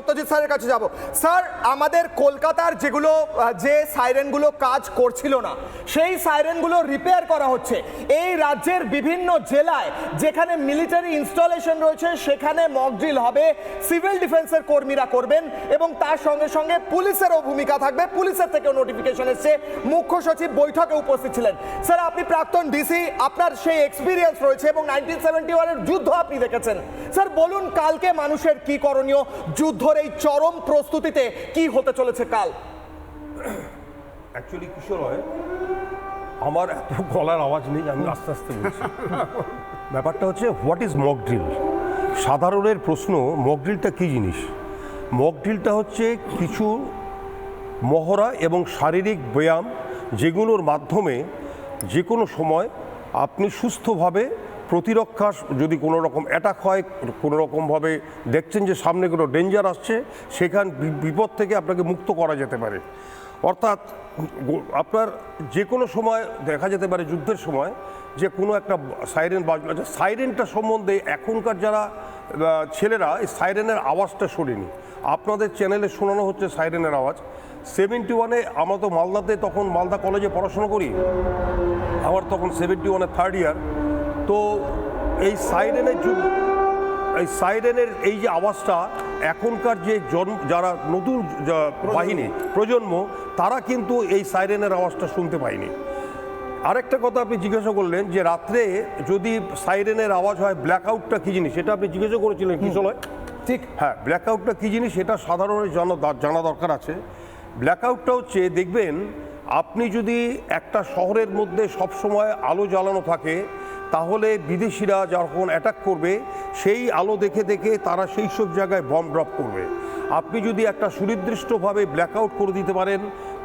সত্যজিৎ স্যারের কাছে যাব। স্যার, আমাদের কলকাতার যেগুলো যে সাইরেনগুলো কাজ করছিল না, সেই সাইরেনগুলো রিপেয়ার করা হচ্ছে। এই রাজ্যের বিভিন্ন জেলায় যেখানে মিলিটারি ইনস্টলেশন রয়েছে, সেখানে মক ড্রিল হবে সিভিল ডিফেন্সের কর্মীরা করবেন এবং তার সঙ্গে সঙ্গে পুলিশেরও ভূমিকা থাকবে। পুলিশের থেকেও নোটিফিকেশন এসছে। মুখ্য সচিব বৈঠকে উপস্থিত ছিলেন। স্যার, আপনি প্রাক্তন ডিসি আপনার সেই এক্সপিরিয়েন্স রয়েছে এবং নাইনটিন সেভেন্টি ওয়ানের যুদ্ধ আপনি দেখেছেন। স্যার, বলুন কালকে মানুষের কি করণীয়? যুদ্ধর এই চরম প্রস্তুতিতে কি হতে চলেছে কাল? অ্যাকচুয়ালি কিশোর হয়, আমার এত গলার আওয়াজ নেই, আমি আস্তে আস্তে বলছি। ব্যাপারটা হচ্ছে হোয়াট ইজ মক ড্রিল সাধারণের প্রশ্ন মক ড্রিলটা কী জিনিস? মক ড্রিলটা হচ্ছে কিছু মহড়া এবং শারীরিক ব্যায়াম যেগুলোর মাধ্যমে যে কোনো সময় আপনি সুস্থভাবে প্রতিরক্ষা যদি কোনো রকম অ্যাটাক হয়, কোনো রকমভাবে দেখছেন যে সামনে কোনো ডেঞ্জার আসছে, সেখান বিপদ থেকে আপনাকে মুক্ত করা যেতে পারে। অর্থাৎ আপনার যে কোনো সময় দেখা যেতে পারে যুদ্ধের সময় যে কোনো একটা সাইরেন বাজলো আচ্ছা সাইরেনটা সম্বন্ধে এখনকার যারা ছেলেরা এই সাইরেনের আওয়াজটা শোনেনি। আপনাদের চ্যানেলে শোনানো হচ্ছে সাইরেনের আওয়াজ। সেভেন্টি ওয়ানে আমরা তো মালদাতে তখন মালদা কলেজে পড়াশোনা করি। আমার তখন সেভেন্টি ওয়ানে থার্ড ইয়ার তো এই সাইরেনের যুগ এই সাইরেনের এই যে আওয়াজটা এখনকার যে জন্ম যারা নতুন বাহিনী প্রজন্ম তারা কিন্তু এই সাইরেনের আওয়াজটা শুনতে পায়নি। আরেকটা কথা আপনি জিজ্ঞাসা করলেন যে রাত্রে যদি সাইরেনের আওয়াজ হয় ব্ল্যাক আউটটা কী জিনিস? সেটা আপনি জিজ্ঞাসা করেছিলেন কিশোর ঠিক। হ্যাঁ ব্ল্যাক আউটটা কী জিনিস সেটা সাধারণের জানা জানা দরকার আছে। ব্ল্যাক আউটটা হচ্ছে দেখবেন আপনি যদি একটা শহরের মধ্যে সবসময় আলো জ্বালানো থাকে তাহলে বিদেশিরা যখন অ্যাটাক করবে, সেই আলো দেখে দেখে তারা সেই সব জায়গায় বম ড্রপ করবে আপনি যদি একটা সুনির্দিষ্টভাবে ব্ল্যাক আউট করে দিতে পারেন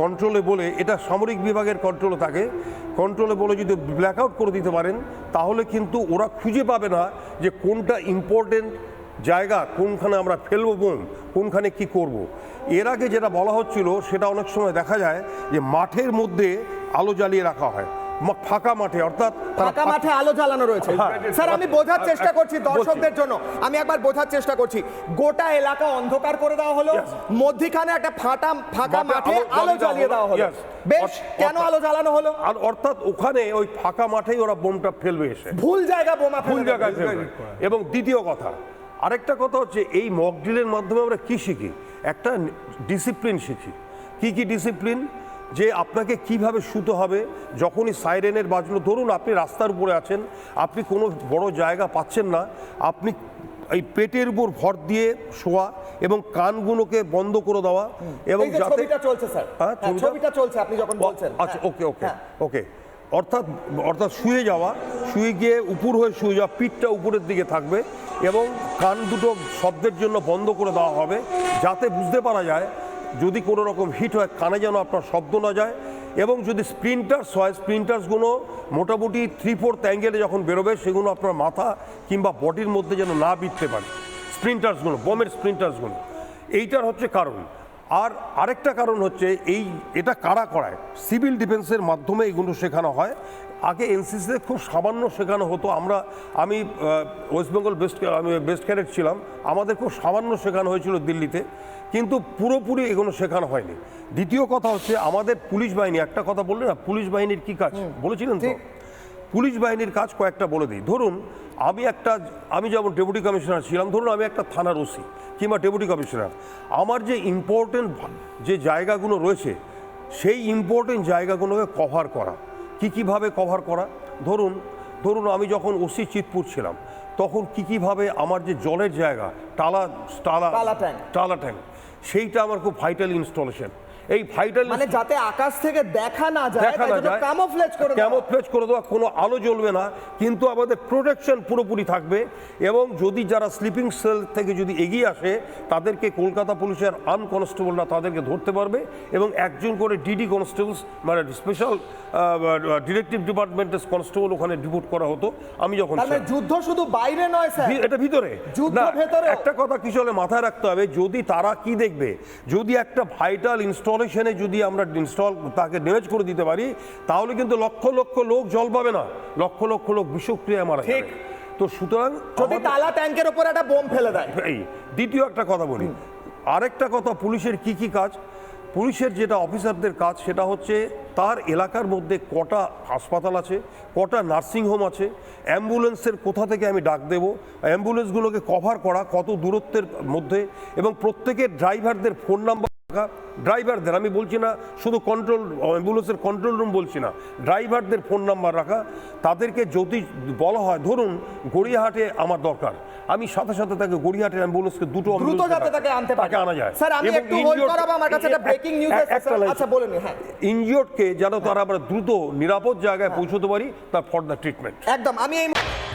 কন্ট্রোলে বলে এটা সামরিক বিভাগের কন্ট্রোলে থাকে কন্ট্রোলে বলে যদি ব্ল্যাক আউট করে দিতে পারেন, তাহলে কিন্তু ওরা খুঁজে পাবে না যে কোনটা ইম্পর্টেন্ট জায়গা, কোনখানে আমরা ফেলব বোম, কোনখানে কি করব। এর আগে যেটা বলা হচ্ছিল, সেটা অনেক সময় দেখা যায় যে মাঠের মধ্যে আলো জ্বালিয়ে রাখা হয় ফাঁকা মাঠে অর্থাৎ ফাঁকা মাঠে আলো জ্বালানো রয়েছে। হ্যাঁ। স্যার আমি বোঝার চেষ্টা করছি দর্শকদের জন্য। আমি একবার বোঝার চেষ্টা করছি। গোটা এলাকা অন্ধকার করে দেওয়া হলো. মধ্যিখানে একটা ফাটা ফাঁকা মাঠে আলো জ্বালিয়ে দেওয়া হলো। বেশ কেন আলো জ্বালানো হলো? আর অর্থাৎ ওখানে ওই ফাঁকা মাঠেই ওরা বোমটা ফেলবে এসে। ভুল জায়গা বোমা ভুল জায়গায় ফেলবে। এবং দ্বিতীয় কথা আরেকটা কথা হচ্ছে এই মক ড্রিলের মাধ্যমে আমরা কি শিখি? একটা ডিসিপ্লিন শিখি। কি কি ডিসিপ্লিন যে আপনাকে কীভাবে শুতে হবে যখনই সাইরেনের বাজলো ধরুন আপনি রাস্তার উপরে আছেন আপনি কোনো বড় জায়গা পাচ্ছেন না আপনি এই পেটের উপর ভর দিয়ে শোয়া এবং কানগুলোকে বন্ধ করে দেওয়া এবং যাতে ছবিটা চলছে স্যার। হ্যাঁ, হ্যাঁ, ছবিটা- ছবিটা চলছে আপনি যখন বলছেন। আচ্ছা হ্যাঁ, ওকে ওকে হ্যাঁ। ওকে। অর্থাৎ অর্থাৎ শুয়ে যাওয়া শুয়ে গিয়ে উপর হয়ে শুয়ে যাওয়া পিঠটা উপরের দিকে থাকবে এবং কান দুটো শব্দের জন্য বন্ধ করে দেওয়া হবে যাতে বুঝতে পারা যায় যদি কোনো রকম হিট হয়, কানে যেন আপনার শব্দ না যায়, এবং যদি স্প্রিন্টার্স হয় স্প্রিন্টার্সগুলো মোটামুটি থ্রি ফোর্থ অ্যাঙ্গেলে যখন বেরোবে, সেগুলো আপনার মাথা কিংবা বডির মধ্যে যেন না বিটতে পারে। স্প্রিন্টার্সগুলো বোমের স্প্রিন্টার্সগুলো এইটার হচ্ছে কারণ। আর আরেকটা কারণ হচ্ছে, এই, এটা কারা করায়? সিভিল ডিফেন্সের মাধ্যমে এগুলো শেখানো হয়। আগে এনসিসিতে খুব সামান্য শেখানো হতো। আমরা আমি ওয়েস্ট বেঙ্গল বেস্ট আমি বেস্ট ক্যাডেট ছিলাম। আমাদের খুব সামান্য শেখানো হয়েছিল দিল্লিতে। কিন্তু পুরোপুরি এগুলো শেখানো হয়নি। দ্বিতীয় কথা হচ্ছে আমাদের পুলিশ বাহিনী একটা কথা বললে না পুলিশ বাহিনীর কি কাজ? বলেছিলেন তো? পুলিশ বাহিনীর কাজ কয়েকটা বলে দিই। ধরুন আমি একটা আমি যেমন ডেপুটি কমিশনার ছিলাম ধরুন আমি একটা থানার ওসি কিংবা ডেপুটি কমিশনার আমার যে ইম্পর্টেন্ট যে জায়গাগুলো রয়েছে সেই ইম্পর্টেন্ট জায়গাগুলোকে কভার করা। কী কীভাবে কভার করা ধরুন ধরুন আমি যখন ওসি চিতপুর ছিলাম তখন কী কীভাবে আমার যে জলের জায়গা টালা টালা টালা ট্যাঙ্ক। টালা ট্যাঙ্ক সেইটা আমার খুব ভাইটাল ইনস্টলেশন এই ভাইটাল মানে যাতে আকাশ থেকে দেখা না যায় দেখা তাই না জন্য যায় কামোফ্লেজ করে। ক্যামোফ্লেজ করে দেওয়া কোনো আলো জ্বলবে না কিন্তু আমাদের প্রোটেকশন পুরোপুরি থাকবে এবং যদি যারা স্লিপিং সেল থেকে যদি এগিয়ে আসে তাদেরকে কলকাতা পুলিশের আনকনস্টেবলরা তাদেরকে ধরতে পারবে এবং একজন করে ডিডি কনস্টেবলস মানে স্পেশাল ডিরেক্টিভ ডিপার্টমেন্টের কনস্টেবল ওখানে ডিপুট করা হতো আমি যখন মানে। যুদ্ধ শুধু বাইরে নয় স্যার এটা ভিতরে। একটা কথা কি চলে মাথায় রাখতে হবে যদি তারা কি দেখবে যদি একটা ভাইটাল ইনস্টলেশনে যদি আমরা ইনস্টল তাকে ড্যামেজ করে দিতে পারি তাহলে কিন্তু লক্ষ লক্ষ লোক জল পাবে না। লক্ষ লক্ষ লোক বিষক্রিয়ায় মারা ঠিক। তো সুতরাং যদি তালা ট্যাঙ্কের উপর একটা বোম ফেলে দেয়। এই দ্বিতীয় একটা কথা বলি। আরেকটা কথা পুলিশের কি কি কাজ? পুলিশের যেটা অফিসারদের কাজ সেটা হচ্ছে তার এলাকার মধ্যে কটা হাসপাতাল আছে কটা নার্সিংহোম আছে অ্যাম্বুলেন্সের কোথা থেকে আমি ডাক দেবো অ্যাম্বুলেন্সগুলোকে কভার করা কত দূরত্বের মধ্যে এবং প্রত্যেকের ড্রাইভারদের ফোন নাম্বার ড্রাইভারদের আমি বলছি না শুধু কন্ট্রোল অ্যাম্বুলেন্সের কন্ট্রোল রুম বলছি না ড্রাইভারদের ফোন নাম্বার রাখা তাদেরকে যদি বলা হয় ধরুন গড়িয়াহাটে আমার দরকার আমি সাথে সাথে তাকে গড়িয়াহাটের অ্যাম্বুলেন্সকে দুটো দ্রুত যাতে তাকে আনতে পারে। আনা যায়। স্যার আমি একটু হোল্ড করাবো আমার কাছে একটা ব্রেকিং নিউজ স্যার। আচ্ছা বলুন হ্যাঁ। ইনজিওর্ডকে যেন তারা আমরা দ্রুত নিরাপদ জায়গায় পৌঁছতে পারি তার ফর দ্য ট্রিটমেন্ট একদম আমি এই